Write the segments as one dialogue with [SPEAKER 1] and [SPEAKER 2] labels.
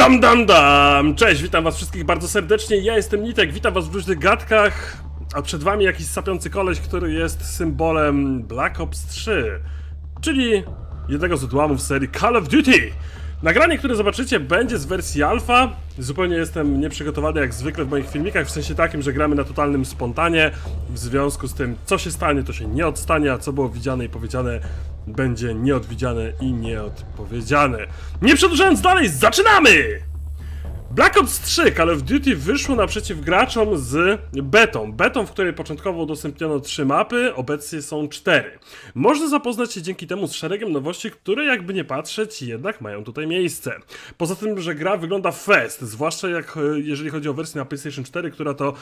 [SPEAKER 1] Dam, dam, dam! Cześć, witam was wszystkich bardzo serdecznie. Ja jestem Nitek, witam was w różnych gadkach. A przed wami jakiś sapiący koleś, który jest symbolem Black Ops 3, czyli jednego z odłamów serii Call of Duty. Nagranie, które zobaczycie, będzie z wersji alfa. Zupełnie jestem nieprzygotowany jak zwykle w moich filmikach, w sensie takim, że gramy na totalnym spontanie. W związku z tym, co się stanie, to się nie odstanie, a co było widziane i powiedziane, będzie nieodwidziane i nieodpowiedziane. Nie przedłużając dalej, zaczynamy! Black Ops 3 Call of Duty wyszło naprzeciw graczom z betą. Betą, w której początkowo udostępniono 3 mapy, obecnie są 4. Można zapoznać się dzięki temu z szeregiem nowości, które jakby nie patrzeć, jednak mają tutaj miejsce. Poza tym, że gra wygląda fest, zwłaszcza jak, e, jeżeli chodzi o wersję na PlayStation 4, która to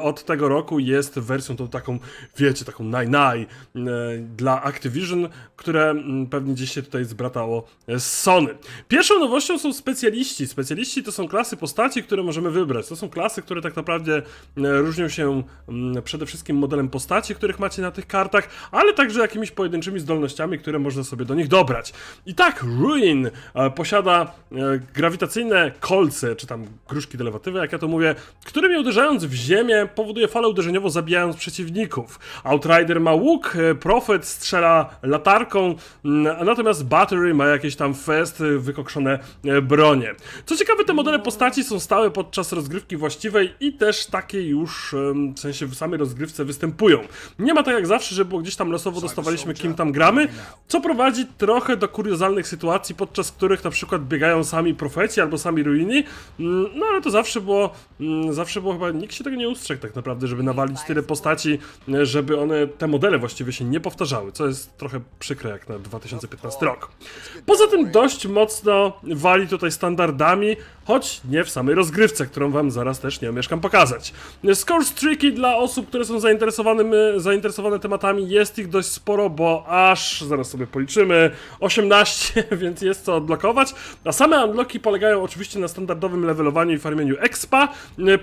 [SPEAKER 1] od tego roku jest wersją tą taką, wiecie, taką naj-naj e, dla Activision, które pewnie gdzieś się tutaj zbratało z Sony. Pierwszą nowością są specjaliści. Specjaliści to są klasy postaci, które możemy wybrać. To są klasy, które tak naprawdę e, różnią się mm, przede wszystkim modelem postaci, których macie na tych kartach, ale także jakimiś pojedynczymi zdolnościami, które można sobie do nich dobrać. I tak Ruin e, posiada e, grawitacyjne kolce, czy tam gruszki delewatywy, jak ja to mówię, którymi uderzając w ziemię powoduje falę uderzeniową, zabijając przeciwników. Outrider ma łuk, Prophet strzela latarką, mm, natomiast Battery ma jakieś tam fest, wykokszone bronie. Co ciekawe, te modele postaci są stałe podczas rozgrywki właściwej i też takie już w sensie w samej rozgrywce występują. Nie ma tak jak zawsze, że było gdzieś tam losowo dostawaliśmy kim tam gramy, co prowadzi trochę do kuriozalnych sytuacji, podczas których na przykład biegają sami profeci albo sami ruiny, Mm, no ale to zawsze było, mm, zawsze było chyba, nikt się tego nie ustrzegł tak naprawdę, żeby nawalić tyle postaci, e, żeby one, te modele właściwie się nie powtarzały, co jest trochę przykre jak na 2015 rok. Poza tym dość mocno wali tutaj standardami, choć nie w samej rozgrywce, którą wam zaraz też nie omieszkam pokazać. Scores tricky dla osób, które są zainteresowanym, zainteresowane tematami, jest ich dość sporo, bo aż, zaraz sobie policzymy, 18, więc jest co odblokować, a same unlocki polegają oczywiście na standardowym levelowaniu i farmieniu expa,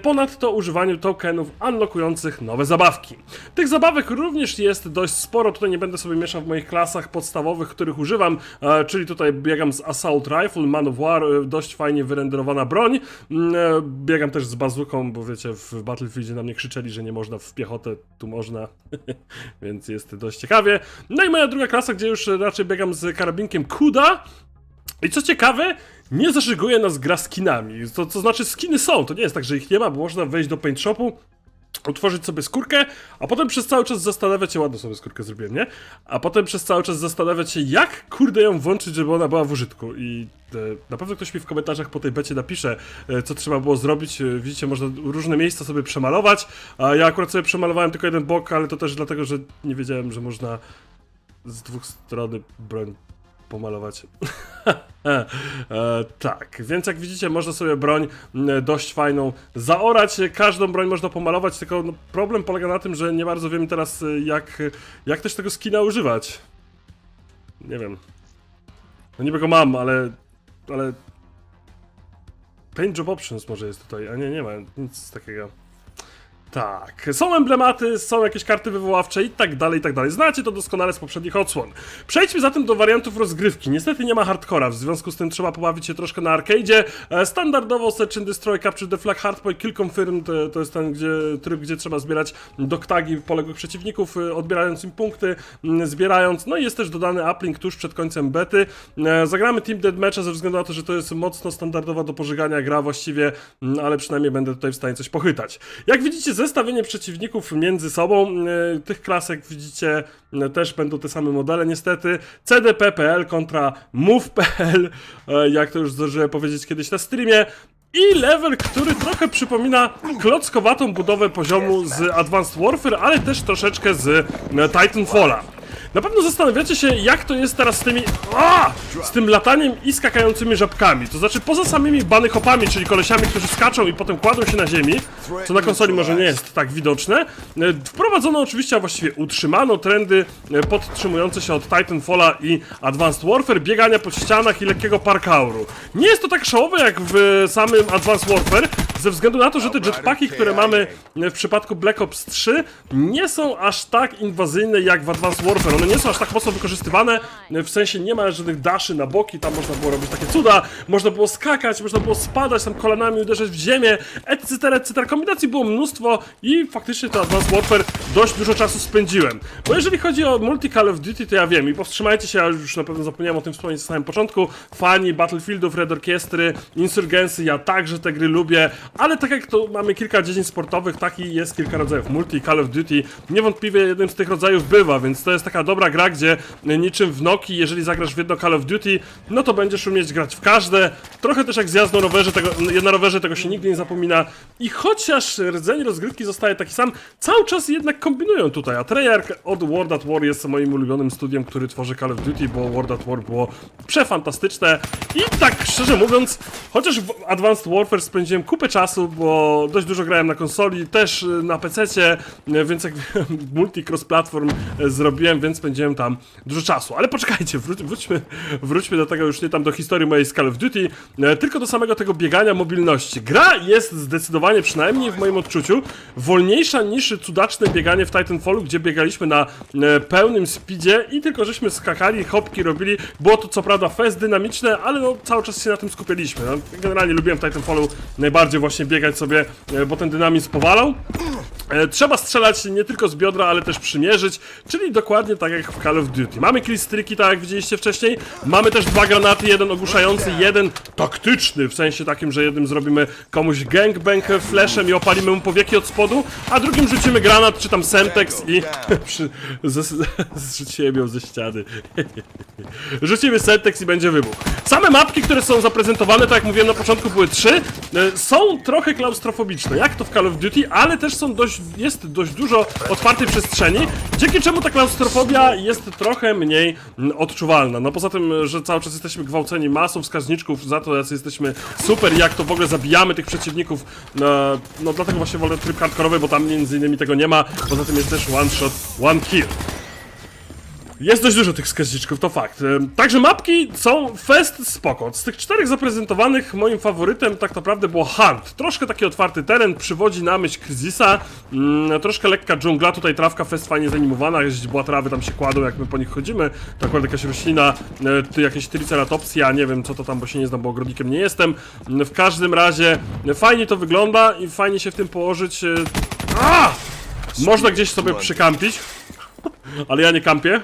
[SPEAKER 1] ponadto używaniu tokenów unlockujących nowe zabawki. Tych zabawek również jest dość sporo, tutaj nie będę sobie mieszał w moich klasach podstawowych, których używam, e, czyli tutaj biegam z Assault Rifle, Man e, dość fajnie wyrenderowana broń, e, biegam też z bazuką, bo wiecie, w Battlefieldzie na mnie krzyczeli, że nie można w piechotę, tu można, więc jest dość ciekawie. No i moja druga klasa, gdzie już raczej biegam z karabinkiem Kuda, i co ciekawe, nie zaszyguje nas gra skinami. To, to znaczy, skiny są. To nie jest tak, że ich nie ma, bo można wejść do Paint Shopu, utworzyć sobie skórkę, a potem przez cały czas zastanawiać się, ładną sobie skórkę zrobiłem, nie? A potem przez cały czas zastanawiać się, jak kurde ją włączyć, żeby ona była w użytku. I e, na pewno ktoś mi w komentarzach po tej becie napisze, e, co trzeba było zrobić. E, widzicie, można różne miejsca sobie przemalować, a ja akurat sobie przemalowałem tylko jeden bok, ale to też dlatego, że nie wiedziałem, że można z dwóch strony broń pomalować. e, tak, więc jak widzicie, można sobie broń dość fajną zaorać. Każdą broń można pomalować, tylko no, problem polega na tym, że nie bardzo wiem teraz, y, jak, jak też tego skina używać. Nie wiem. No niby go mam, ale. ale. Paint Job Options może jest tutaj, a nie, nie ma nic takiego. Tak, są emblematy, są jakieś karty wywoławcze i tak dalej, i tak dalej. Znacie to doskonale z poprzednich odsłon. Przejdźmy zatem do wariantów rozgrywki. Niestety nie ma hardcora, w związku z tym trzeba pobawić się troszkę na arcade'zie. E, Standardowo Search and Destroy, Capture the Flag, Hardpoint, Kill Confirm to, to jest ten gdzie, tryb, gdzie trzeba zbierać doktagi poległych przeciwników, e, odbierając im punkty, zbierając. No i jest też dodany uplink tuż przed końcem bety. E, Zagramy Team Deathmatcha ze względu na to, że to jest mocno standardowa do pożygania gra właściwie, ale przynajmniej będę tutaj w stanie coś pochytać. Jak widzicie, zestawienie przeciwników między sobą, e, tych klasek widzicie, e, też będą te same modele niestety. CDP.pl kontra Move.pl, e, jak to już zdążyłem powiedzieć kiedyś na streamie. I level, który trochę przypomina klockowatą budowę poziomu z Advanced Warfare, ale też troszeczkę z Titanfalla. Na pewno zastanawiacie się, jak to jest teraz z tymi. A! Z tym lataniem i skakającymi żabkami. To znaczy, poza samymi banyhopami, czyli kolesiami, którzy skaczą i potem kładą się na ziemi, co na konsoli może nie jest tak widoczne, e, wprowadzono oczywiście, a właściwie utrzymano trendy e, podtrzymujące się od Titanfalla i Advanced Warfare, biegania po ścianach i lekkiego parkouru. Nie jest to tak szołowe jak w samym Advanced Warfare, ze względu na to, że te jetpacki, które mamy w przypadku Black Ops 3 nie są aż tak inwazyjne jak w Advanced Warfare. One nie są aż tak mocno wykorzystywane, w sensie nie ma żadnych daszy na boki, tam można było robić takie cuda, można było skakać, można było spadać tam kolanami, uderzać w ziemię, etc., etc. Kombinacji było mnóstwo i faktycznie to Advanced Warfare dość dużo czasu spędziłem. Bo jeżeli chodzi o multi Call of Duty, to ja wiem i powstrzymajcie się, ja już na pewno zapomniałem o tym wspomnieć na samym początku, fani Battlefieldów, Red Orkiestry, Insurgency, ja także te gry lubię, ale tak jak to mamy kilka dziedzin sportowych, taki jest kilka rodzajów multi Call of Duty, niewątpliwie jednym z tych rodzajów bywa, więc to jest taka dobra gra, gdzie niczym w Noki, jeżeli zagrasz w jedno Call of Duty, no to będziesz umieć grać w każde, trochę też jak zjazd na rowerze, tego, na rowerze tego się nigdy nie zapomina. I chociaż rdzeń rozgrywki zostaje taki sam, cały czas jednak kombinują tutaj, a Treyarch od World at War jest moim ulubionym studiem, który tworzy Call of Duty, bo World at War było przefantastyczne. I tak szczerze mówiąc, chociaż w Advanced Warfare spędziłem kupę czasu, bo dość dużo grałem na konsoli, też na y, więc jak multi cross-platform y, zrobiłem, więc spędziłem tam dużo czasu. Ale poczekajcie, wró wróćmy, wróćmy do tego już nie tam do historii mojej Call of Duty, y, tylko do samego tego biegania mobilności. Gra jest zdecydowanie, przynajmniej w moim odczuciu, wolniejsza niż cudaczne bieganie w Titanfallu, gdzie biegaliśmy na e, pełnym speedzie i tylko żeśmy skakali, hopki robili. Było to co prawda fest dynamiczne, ale no cały czas się na tym skupialiśmy. No, generalnie lubiłem w Titanfallu najbardziej właśnie biegać sobie, e, bo ten dynamizm powalał. E, Trzeba strzelać nie tylko z biodra, ale też przymierzyć, czyli dokładnie tak jak w Call of Duty. Mamy killstreaki, tak jak widzieliście wcześniej, mamy też dwa granaty, jeden ogłuszający, jeden taktyczny, w sensie takim, że jednym zrobimy komuś gangbang flashem i opalimy mu powieki od spodu, a drugim rzucimy granat, czy tam Semtex i przy, zrzuciłem ją ze ściany. Rzucimy Semtex i będzie wybuch. Same mapki, które są zaprezentowane, tak jak mówiłem na początku, były trzy, e, są trochę klaustrofobiczne, jak to w Call of Duty, ale też są dość, jest dość dużo otwartej przestrzeni, dzięki czemu ta klaustrofobia jest trochę mniej odczuwalna. No poza tym, że cały czas jesteśmy gwałceni masą wskaźniczków za to, jacy jesteśmy super jak to w ogóle zabijamy tych przeciwników, no, no dlatego właśnie wolę tryb hardkorowy, bo tam między innymi tego nie ma, poza tym jest też one shot, one kill. Jest dość dużo tych wskaźniczków, to fakt. Także mapki są fest spoko. Z tych czterech zaprezentowanych moim faworytem tak naprawdę było Hunt. Troszkę taki otwarty teren, przywodzi na myśl Kryzisa. Mm, troszkę lekka dżungla, tutaj trawka fest fajnie zanimowana, źdźbła trawy tam się kładą jak my po nich chodzimy. To akurat jakaś roślina, e, jakieś triceratopsja, nie wiem co to tam, bo się nie znam, bo ogrodnikiem nie jestem. Mm, W każdym razie e, fajnie to wygląda i fajnie się w tym położyć. e, A! Można gdzieś sobie przykampić, ale ja nie kampię.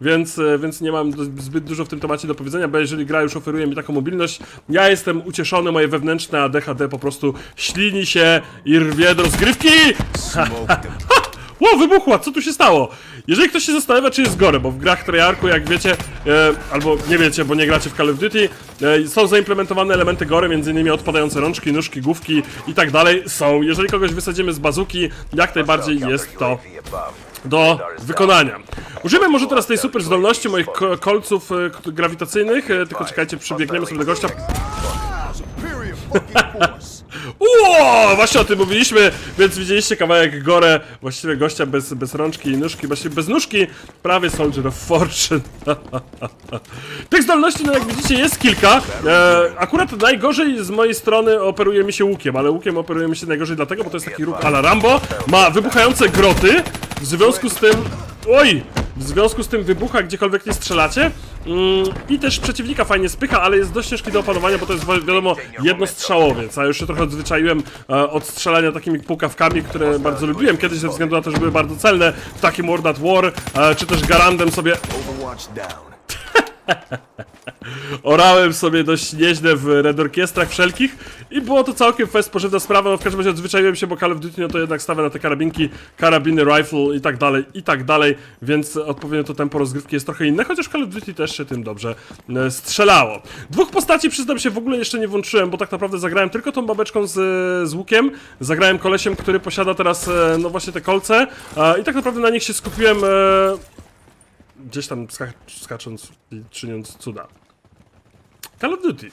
[SPEAKER 1] Więc, e, więc nie mam zbyt dużo w tym temacie do powiedzenia, bo jeżeli gra już oferuje mi taką mobilność, ja jestem ucieszony, moje wewnętrzne ADHD po prostu ślini się i rwie do rozgrywki! Ło, wybuchła, co tu się stało? Jeżeli ktoś się zastanawia, czy jest gore, bo w grach Treyarchu, jak wiecie, e, albo nie wiecie, bo nie gracie w Call of Duty, e, są zaimplementowane elementy gore, m.in. odpadające rączki, nóżki, główki i tak dalej. Są. Jeżeli kogoś wysadzimy z bazuki, jak najbardziej jest to do wykonania. Użyjmy może teraz tej super zdolności moich ko- kolców e, grawitacyjnych, e, tylko czekajcie, przybiegniemy sobie do gościa. Uuu, właśnie o tym mówiliśmy, więc widzieliście kawałek gore, właściwie gościa bez, bez rączki i nóżki, właściwie bez nóżki, prawie Soldier of Fortune. Tych zdolności, no jak widzicie, jest kilka. E, akurat najgorzej z mojej strony operuje mi się łukiem, ale łukiem operuje mi się najgorzej dlatego, bo to jest taki ruch a la Rambo. Ma wybuchające groty, w związku z tym... Oj! W związku z tym wybucha gdziekolwiek nie strzelacie mm, i też przeciwnika fajnie spycha, ale jest dość ciężki do opanowania, bo to jest wi- wiadomo jednostrzałowiec, a już się trochę odzwyczaiłem e, od strzelania takimi pukawkami, które bardzo lubiłem kiedyś ze względu na to, że były bardzo celne w takim World at War, e, czy też Garandem sobie. orałem sobie dość nieźle w Red Orkiestrach wszelkich i było to całkiem fest, pożywna sprawa, no w każdym razie odzwyczaiłem się, bo Call of Duty no to jednak stawia na te karabinki, karabiny, rifle i tak dalej, i tak dalej, więc odpowiednio to tempo rozgrywki jest trochę inne, chociaż Call of Duty też się tym dobrze e, strzelało. Dwóch postaci, przyznam się, w ogóle jeszcze nie włączyłem, bo tak naprawdę zagrałem tylko tą babeczką z, z łukiem, zagrałem kolesiem, który posiada teraz, e, no właśnie te kolce e, i tak naprawdę na nich się skupiłem gdzieś tam ska skacząc i czyniąc cuda. Call of Duty.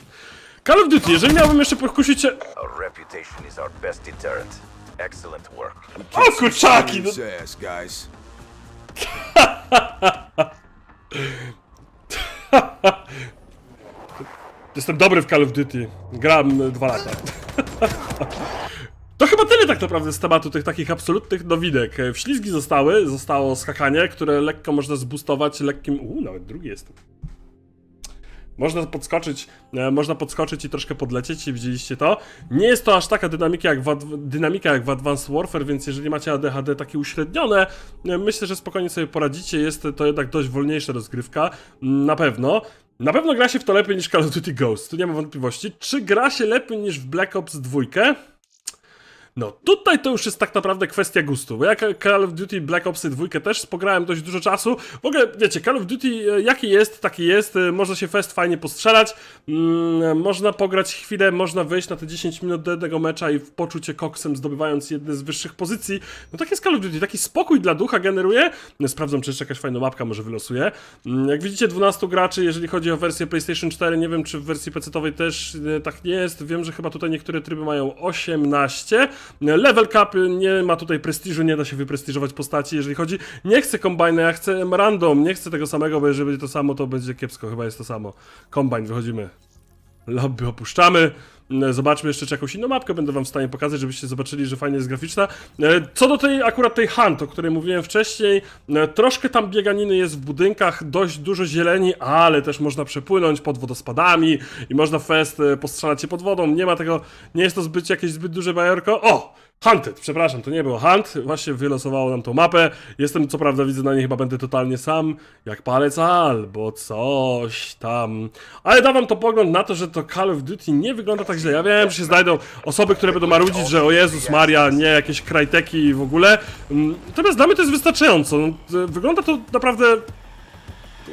[SPEAKER 1] Call of Duty, jeżeli miałbym jeszcze pokusić się...
[SPEAKER 2] Our reputation is our best deterrent. Excellent work.
[SPEAKER 1] O kurczaki! No,
[SPEAKER 3] guys.
[SPEAKER 1] jestem dobry w Call of Duty. Gram dwa lata. Chyba tyle tak naprawdę z tematu tych takich absolutnych nowidek. E, Wślizgi zostały, zostało skakanie, które lekko można zboostować lekkim... Uuu, nawet drugi jest. Można podskoczyć, e, można podskoczyć i troszkę podlecieć, i widzieliście to. Nie jest to aż taka dynamika jak, w, dynamika jak w Advanced Warfare, więc jeżeli macie ADHD takie uśrednione, e, myślę, że spokojnie sobie poradzicie. Jest to jednak dość wolniejsza rozgrywka, mm, na pewno. Na pewno gra się w to lepiej niż Call of Duty Ghost, tu nie ma wątpliwości. Czy gra się lepiej niż w Black Ops 2? No tutaj to już jest tak naprawdę kwestia gustu, bo ja Call of Duty Black Opsy 2 też pograłem dość dużo czasu. W ogóle, wiecie, Call of Duty e, jaki jest, taki jest, e, można się fest fajnie postrzelać, mm, można pograć chwilę, można wyjść na te 10 minut do jednego mecza i poczuć się koksem, zdobywając jedne z wyższych pozycji. No tak jest Call of Duty, taki spokój dla ducha generuje. No, Sprawdzam, czy jeszcze jakaś fajna mapka może wylosuje. Mm, Jak widzicie, 12 graczy, jeżeli chodzi o wersję PlayStation 4, nie wiem, czy w wersji PC-owej też e, tak nie jest. Wiem, że chyba tutaj niektóre tryby mają 18. Level cap nie ma tutaj prestiżu, nie da się wyprestiżować postaci, jeżeli chodzi. Nie chcę kombajna, ja chcę random, nie chcę tego samego, bo jeżeli będzie to samo, to będzie kiepsko, chyba jest to samo. Kombajn, wychodzimy. Lobby opuszczamy. E, Zobaczmy jeszcze, czy jakąś inną mapkę będę wam w stanie pokazać, żebyście zobaczyli, że fajnie jest graficzna. E, Co do tej, akurat tej Hunt, o której mówiłem wcześniej, e, troszkę tam bieganiny jest w budynkach, dość dużo zieleni, ale też można przepłynąć pod wodospadami i można fest postrzelać się pod wodą. Nie ma tego, nie jest to zbyt jakieś zbyt duże bajorko. O! Hunted, przepraszam, to nie było Hunt, właśnie wylosowało nam tą mapę. Jestem, co prawda, widzę na niej chyba będę totalnie sam, jak palec albo coś tam. Ale da wam to pogląd na to, że to Call of Duty nie wygląda tak źle. Ja wiem, że się znajdą osoby, które będą marudzić, że o Jezus Maria, nie, jakieś krajteki w ogóle. Mm, Natomiast dla mnie to jest wystarczająco. No, Wygląda to naprawdę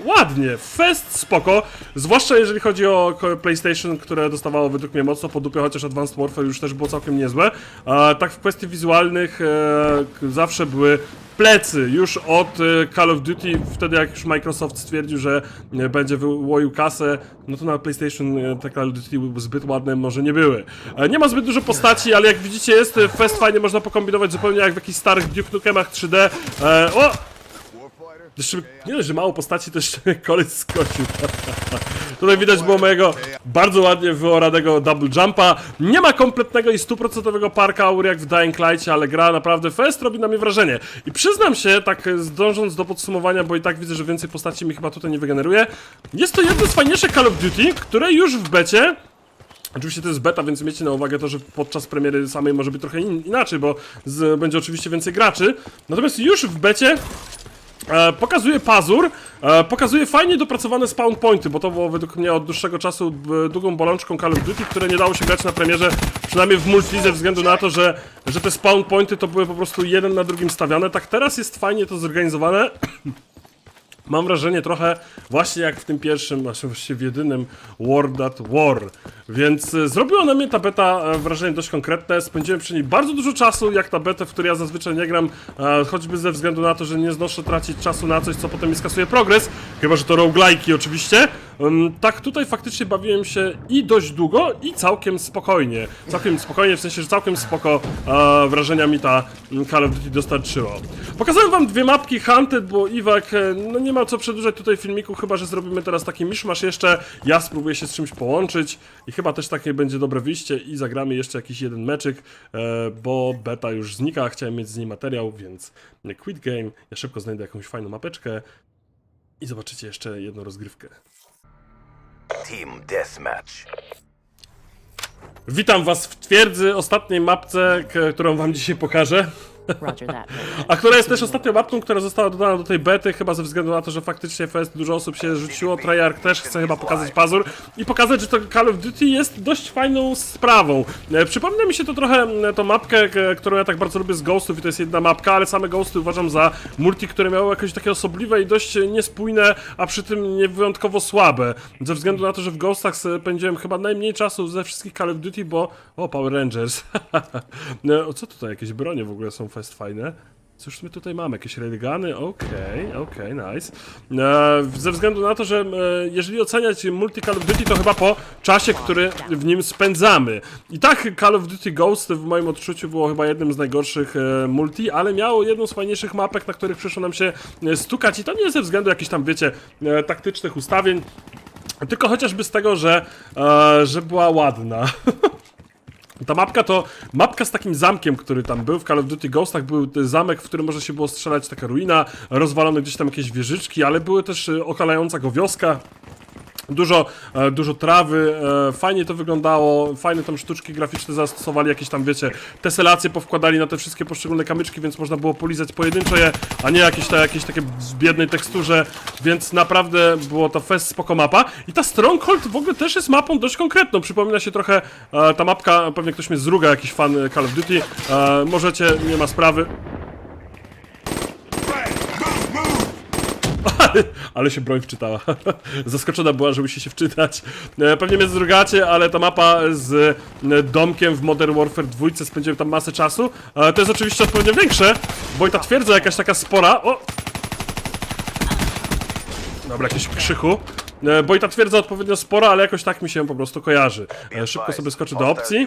[SPEAKER 1] ładnie, fest spoko, zwłaszcza jeżeli chodzi o PlayStation, które dostawało według mnie mocno po dupie, chociaż Advanced Warfare już też było całkiem niezłe. A tak w kwestii wizualnych e, zawsze były plecy już od e, Call of Duty, wtedy jak już Microsoft stwierdził, że e, będzie wyłoił kasę, no to na PlayStation e, te Call of Duty zbyt ładne może nie były. E, nie ma zbyt dużo postaci, ale jak widzicie jest e, fest fajnie, można pokombinować zupełnie jak w jakichś starych Duke Nukemach 3D. E, o! Jeszcze, nie dość, że mało postaci, to jeszcze koleś skocił. Tutaj widać było mojego bardzo ładnie wyoranego double jumpa. Nie ma kompletnego i stuprocentowego parka aur jak w Dying Light, ale gra naprawdę fest robi na mnie wrażenie. I przyznam się, tak zdążąc do podsumowania, bo i tak widzę, że więcej postaci mi chyba tutaj nie wygeneruje. Jest to jedno z fajniejszych Call of Duty, które już w becie Oczywiście to jest beta, więc miejcie na uwagę to, że podczas premiery samej może być trochę in, inaczej, bo z, będzie oczywiście więcej graczy. Natomiast już w becie e, pokazuje pazur, e, pokazuje fajnie dopracowane spawn pointy, bo to było według mnie od dłuższego czasu b, długą bolączką Call of Duty, które nie dało się grać na premierze, przynajmniej w multi ze względu na to, że, że te spawn pointy to były po prostu jeden na drugim stawiane. Tak teraz jest fajnie to zorganizowane. Mam wrażenie trochę właśnie jak w tym pierwszym, znaczy właściwie w jedynym World at War. Więc e, zrobiła na mnie ta beta e, wrażenie dość konkretne. Spędziłem przy niej bardzo dużo czasu, jak ta beta, w której ja zazwyczaj nie gram, e, choćby ze względu na to, że nie znoszę tracić czasu na coś, co potem mi skasuje progres. Chyba, że to roguelike'i oczywiście. Tak tutaj faktycznie bawiłem się i dość długo, i całkiem spokojnie. Całkiem spokojnie, w sensie, że całkiem spoko e, wrażenia mi ta mm, Call of Duty dostarczyło. Pokazałem wam dwie mapki Hunted, bo Iwak, e, no nie ma co przedłużać tutaj filmiku, chyba, że zrobimy teraz taki miszmasz jeszcze. Ja spróbuję się z czymś połączyć i chyba też takie będzie dobre wyjście i zagramy jeszcze jakiś jeden meczyk, e, bo beta już znika, chciałem mieć z niej materiał, więc quit game. Ja szybko znajdę jakąś fajną mapeczkę i zobaczycie jeszcze jedną rozgrywkę.
[SPEAKER 2] Team Deathmatch.
[SPEAKER 1] Witam was w twierdzy, ostatniej mapce, którą wam dzisiaj pokażę. A która jest też ostatnią mapką, która została dodana do tej bety, chyba ze względu na to, że faktycznie Fest dużo osób się rzuciło. Treyarch też chce chyba pokazać pazur i pokazać, że to Call of Duty jest dość fajną sprawą. E, przypomina mi się to trochę tą mapkę, którą ja tak bardzo lubię z Ghostów i to jest jedna mapka, ale same Ghosty uważam za multi, które miało jakieś takie osobliwe i dość niespójne, a przy tym nie wyjątkowo słabe. Ze względu na to, że w Ghostach spędziłem chyba najmniej czasu ze wszystkich Call of Duty, bo... O, Power Rangers. E, o co tutaj? Jakieś bronie w ogóle są fest fajne. Cóż my tutaj mamy? Jakieś railguny? Okej, okej, nice. E, ze względu na to, że e, jeżeli oceniać multi Call of Duty, to chyba po czasie, który w nim spędzamy. I tak Call of Duty Ghost w moim odczuciu było chyba jednym z najgorszych e, multi, ale miało jedną z fajniejszych mapek, na których przyszło nam się e, stukać i to nie ze względu jakichś tam, wiecie, e, taktycznych ustawień, tylko chociażby z tego, że, e, że była ładna. Ta mapka to mapka z takim zamkiem, który tam był w Call of Duty Ghostach. Był zamek, w którym można się było strzelać, taka ruina, rozwalone gdzieś tam jakieś wieżyczki, ale były też e, okalająca go wioska. Dużo, e, dużo trawy, e, fajnie to wyglądało, fajne tam sztuczki graficzne zastosowali, jakieś tam, wiecie, teselacje powkładali na te wszystkie poszczególne kamyczki, więc można było polizać pojedynczo je, a nie jakieś, ta, jakieś takie w biednej teksturze, więc naprawdę było to fest spoko mapa. I ta Stronghold w ogóle też jest mapą dość konkretną, przypomina się trochę e, ta mapka, pewnie ktoś mnie zruga, jakiś fan Call of Duty, możecie, nie ma sprawy. Ale się broń wczytała. Zaskoczona była, że musi się wczytać. E, Pewnie mnie zdrugacie, ale ta mapa z e, domkiem w Modern Warfare 2 spędziłem tam masę czasu. E, To jest oczywiście odpowiednio większe, bo i ta twierdza jakaś taka spora. O! Dobra, jakiś krzychu. Bo i ta twierdza odpowiednio spora, ale jakoś tak mi się po prostu kojarzy. Szybko sobie skoczę do opcji.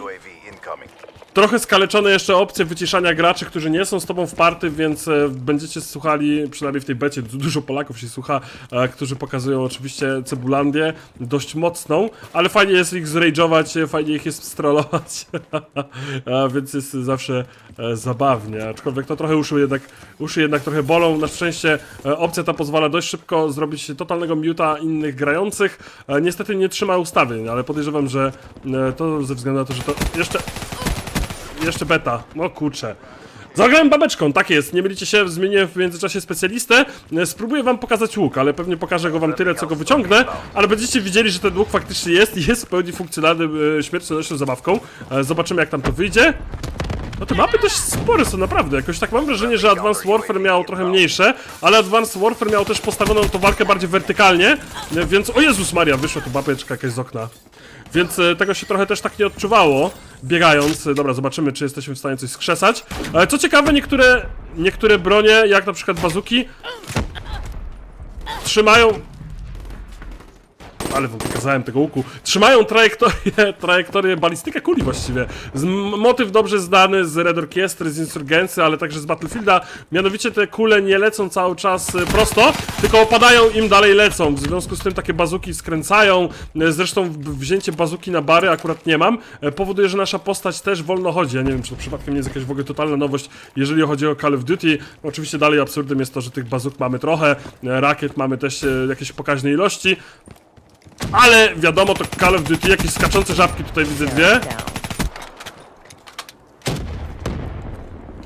[SPEAKER 1] Trochę skaleczone jeszcze opcje wyciszania graczy, którzy nie są z tobą w party, więc e, będziecie słuchali, przynajmniej w tej becie, du- dużo Polaków się słucha, e, którzy pokazują oczywiście Cebulandię, dość mocną, ale fajnie jest ich zrage'ować, e, fajnie ich jest strollować, więc jest zawsze zabawnie, aczkolwiek to trochę uszy jednak, uszy jednak trochę bolą, na szczęście opcja ta pozwala dość szybko zrobić totalnego muta innych grających, niestety nie trzyma ustawień, ale podejrzewam, że to ze względu na to, że to jeszcze jeszcze beta. O kurczę. Zagrałem babeczką, tak jest. Nie mylicie się, zmieniłem w międzyczasie specjalistę. E, Spróbuję wam pokazać łuk, ale pewnie pokażę go wam tyle, co go wyciągnę. Ale będziecie widzieli, że ten łuk faktycznie jest i jest w pełni funkcjonalnym e, śmiertelnością zabawką. E, Zobaczymy, jak tam to wyjdzie. No te mapy dość spore są naprawdę. Jakoś tak mam wrażenie, że Advanced Warfare miał trochę mniejsze, ale Advanced Warfare miał też postawioną tą walkę bardziej wertykalnie, więc o Jezus Maria, wyszła tu babeczka jakaś z okna. Więc e, tego się trochę też tak nie odczuwało, biegając. E, Dobra, zobaczymy, czy jesteśmy w stanie coś skrzesać. E, Co ciekawe, niektóre, niektóre bronie, jak na przykład bazuki, trzymają ale wam pokazałem tego łuku. Trzymają trajektorię, trajektorię balistykę kuli właściwie. Z, motyw dobrze znany z Red Orkiestry, z Insurgency, ale także z Battlefielda. Mianowicie te kule nie lecą cały czas y, prosto, tylko opadają im dalej lecą. W związku z tym takie bazuki skręcają. Y, Zresztą wzięcie bazuki na bary akurat nie mam. y, Powoduje, że nasza postać też wolno chodzi. Ja nie wiem, czy to przypadkiem nie jest jakaś w ogóle totalna nowość, jeżeli chodzi o Call of Duty. Oczywiście dalej absurdem jest to, że tych bazuk mamy trochę, rakiet mamy też jakieś pokaźne ilości. Ale wiadomo, to Call of Duty, jakieś skaczące żabki tutaj widzę dwie.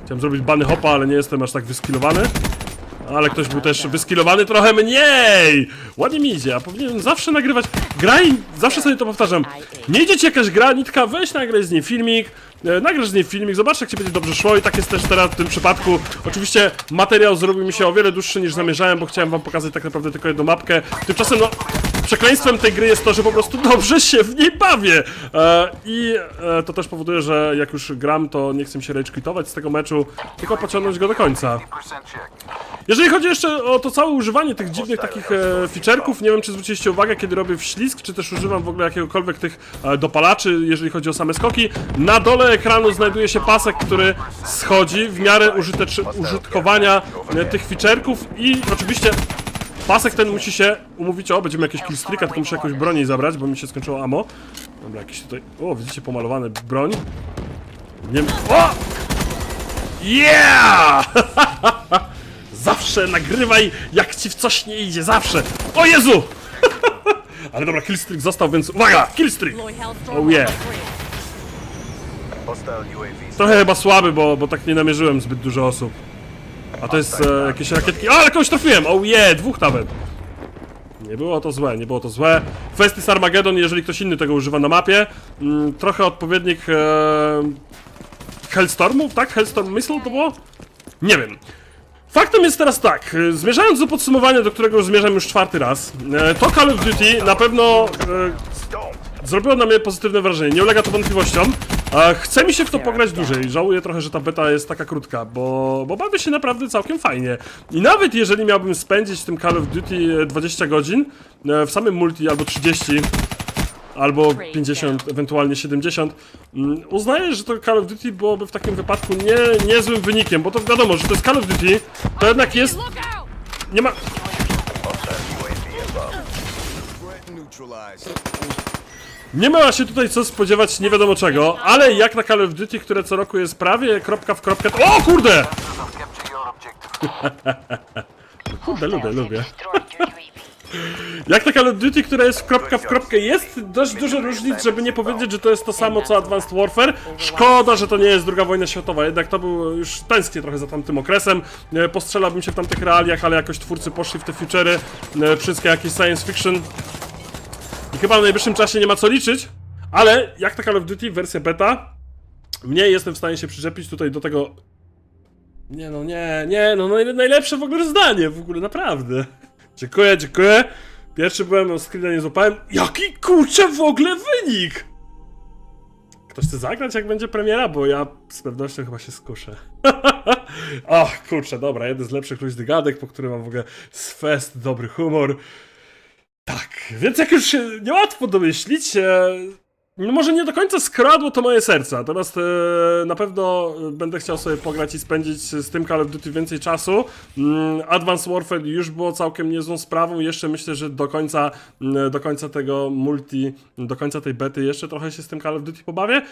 [SPEAKER 1] Chciałem zrobić bany hopa, ale nie jestem aż tak wyskilowany. Ale ktoś był też wyskilowany trochę mniej! Ładnie mi idzie, a powinienem zawsze nagrywać. Graj, zawsze sobie to powtarzam. Nie idzie ci jakaś gra, nitka, weź nagraj z niej filmik. e, Nagrasz z niej filmik, zobacz jak ci będzie dobrze szło i tak jest też teraz w tym przypadku. Oczywiście materiał zrobił mi się o wiele dłuższy niż zamierzałem, bo chciałem wam pokazać tak naprawdę tylko jedną mapkę. Tymczasem no, przekleństwem tej gry jest to, że po prostu dobrze się w niej bawię. E, I e, to też powoduje, że jak już gram, to nie chcę się rage z tego meczu, tylko pociągnąć go do końca. Jeżeli chodzi jeszcze o to całe używanie tych dziwnych takich e, featureków, nie wiem czy zwróciliście uwagę, kiedy robię wślizg, czy też używam w ogóle jakiegokolwiek tych e, dopalaczy, jeżeli chodzi o same skoki. Na dole ekranu znajduje się pasek, który schodzi w miarę użytecz- użytkowania e, tych featureków i oczywiście pasek ten musi się umówić, o będziemy jakieś killstreaka, tylko muszę jakąś broń jej zabrać, bo mi się skończyło ammo. Dobra, jakieś tutaj, o widzicie pomalowane broń. Nie wiem, o! Yeah! Zawsze nagrywaj, jak ci w coś nie idzie, zawsze! O Jezu! Ale dobra, killstreak został, więc uwaga! Killstreak! Oh yeah! Trochę chyba słaby, bo, bo tak nie namierzyłem zbyt dużo osób. A to jest e, jakieś rakietki. O, ale kogoś trafiłem! Oh yeah, dwóch nawet. Nie było to złe, nie było to złe. Festis Armageddon, jeżeli ktoś inny tego używa na mapie. Mm, trochę odpowiednik e, Hellstormów, tak? Hellstorm Missile to było? Nie wiem. Faktem jest teraz tak, e, zmierzając do podsumowania, do którego zmierzam już czwarty raz, e, to Call of Duty na pewno e. Zrobiło na mnie pozytywne wrażenie, nie ulega to wątpliwościom. A chce mi się w to pograć dłużej. Żałuję trochę, że ta beta jest taka krótka, bo, bo bawię się naprawdę całkiem fajnie. I nawet jeżeli miałbym spędzić w tym Call of Duty e, 20 godzin, e, w samym multi albo 30, albo 50, ewentualnie 70, mm, uznaję, że to Call of Duty byłoby w takim wypadku nie, niezłym wynikiem, bo to wiadomo, że to jest Call of Duty, to jednak jest... Nie ma... Nie ma się tutaj co spodziewać nie wiadomo czego, ale jak na Call of Duty, które co roku jest prawie kropka w kropkę... O kurde! Kurde, lubię, lubię. Jak na Call of Duty, która jest kropka w kropkę, jest dość dużo różnic, żeby nie powiedzieć, że to jest to samo co Advanced Warfare. Szkoda, że to nie jest druga wojna światowa, jednak to był już tęsknię trochę za tamtym okresem. E, Postrzelałbym się w tamtych realiach, ale jakoś twórcy poszli w te futury, e, wszystkie jakieś science fiction. Chyba w najbliższym czasie nie ma co liczyć, ale jak na Call of Duty wersja beta, mnie jestem w stanie się przyczepić tutaj do tego nie no, nie, nie, no naj- najlepsze w ogóle zdanie, w ogóle, naprawdę. Dziękuję, dziękuję. Pierwszy byłem, no screena nie złapałem. Jaki kurczę w ogóle wynik! Ktoś chce zagrać, jak będzie premiera? Bo ja z pewnością chyba się skuszę. Ach, kurczę, dobra, jeden z lepszych luźnych gadek, po którym mam w ogóle z fest, dobry humor. Tak, więc jak już się niełatwo domyślić, no może nie do końca skradło to moje serce, natomiast e, na pewno będę chciał sobie pograć i spędzić z tym Call of Duty więcej czasu. Mm, Advanced Warfare już było całkiem niezłą sprawą, jeszcze myślę, że do końca, mm, do końca tego multi, do końca tej bety jeszcze trochę się z tym Call of Duty pobawię.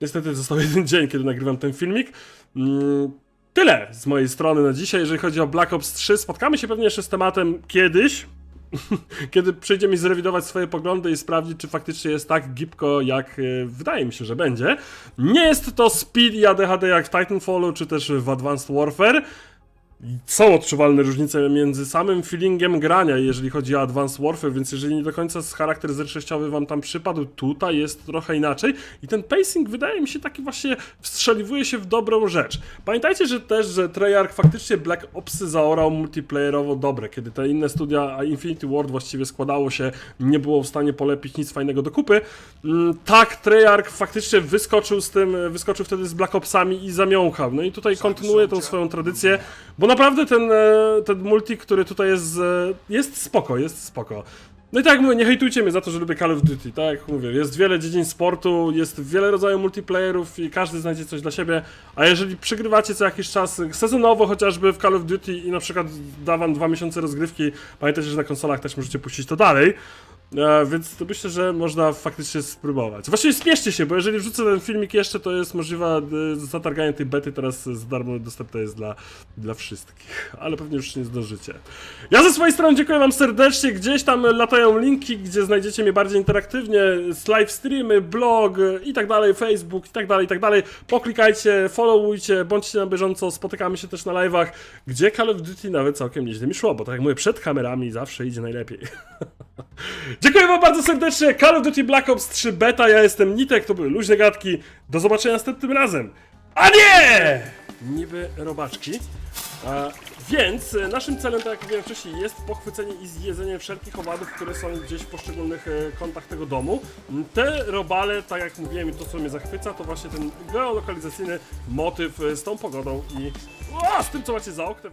[SPEAKER 1] Niestety został jeden dzień, kiedy nagrywam ten filmik. Mm, Tyle z mojej strony na dzisiaj, jeżeli chodzi o Black Ops 3. Spotkamy się pewnie jeszcze z tematem kiedyś, kiedy przyjdzie mi zrewidować swoje poglądy i sprawdzić, czy faktycznie jest tak gibko, jak e, wydaje mi się, że będzie. Nie jest to speed i ADHD jak w Titanfallu, czy też w Advanced Warfare. Są odczuwalne różnice między samym feelingiem grania, jeżeli chodzi o Advanced Warfare, więc jeżeli nie do końca z charakter zręcznościowy wam tam przypadł, tutaj jest trochę inaczej i ten pacing wydaje mi się taki właśnie wstrzeliwuje się w dobrą rzecz. Pamiętajcie, że też, że Treyarch faktycznie Black Opsy zaorał multiplayerowo dobre, kiedy te inne studia, a Infinity Ward właściwie składało się, nie było w stanie polepić nic fajnego do kupy. Mm, Tak, Treyarch faktycznie wyskoczył z tym, wyskoczył wtedy z Black Opsami i zamiąchał. No i tutaj kontynuuje tą swoją tradycję, bo naprawdę ten, e, ten multi, który tutaj jest, e, jest spoko, jest spoko. No i tak mówię, nie hejtujcie mnie za to, że lubię Call of Duty, tak jak mówię, jest wiele dziedzin sportu, jest wiele rodzajów multiplayerów i każdy znajdzie coś dla siebie, a jeżeli przegrywacie co jakiś czas, sezonowo chociażby w Call of Duty i na przykład da wam dwa miesiące rozgrywki, pamiętajcie, że na konsolach też możecie puścić to dalej, E, więc to myślę, że można faktycznie spróbować. Właściwie spieszcie się, bo jeżeli wrzucę ten filmik jeszcze, to jest możliwe zatarganie tej bety teraz za darmo dostępne jest dla, dla wszystkich. Ale pewnie już nie zdążycie. Ja ze swojej strony dziękuję wam serdecznie. Gdzieś tam latają linki, gdzie znajdziecie mnie bardziej interaktywnie, live streamy, blog i tak dalej, Facebook i tak dalej, i tak dalej. Poklikajcie, followujcie, bądźcie na bieżąco, spotykamy się też na live'ach, gdzie Call of Duty nawet całkiem nieźle mi szło, bo tak jak mówię, przed kamerami zawsze idzie najlepiej. Dziękuję wam bardzo serdecznie. Call of Duty Black Ops 3 Beta. Ja jestem Nitek, to były luźne gadki. Do zobaczenia następnym razem. A nie! Niby robaczki. A, więc e, naszym celem, tak jak mówiłem wcześniej, jest pochwycenie i zjedzenie wszelkich owadów, które są gdzieś w poszczególnych e, kątach tego domu. Te robale, tak jak mówiłem i to co mnie zachwyca, to właśnie ten geolokalizacyjny motyw e, z tą pogodą i o, z tym co macie za oknem.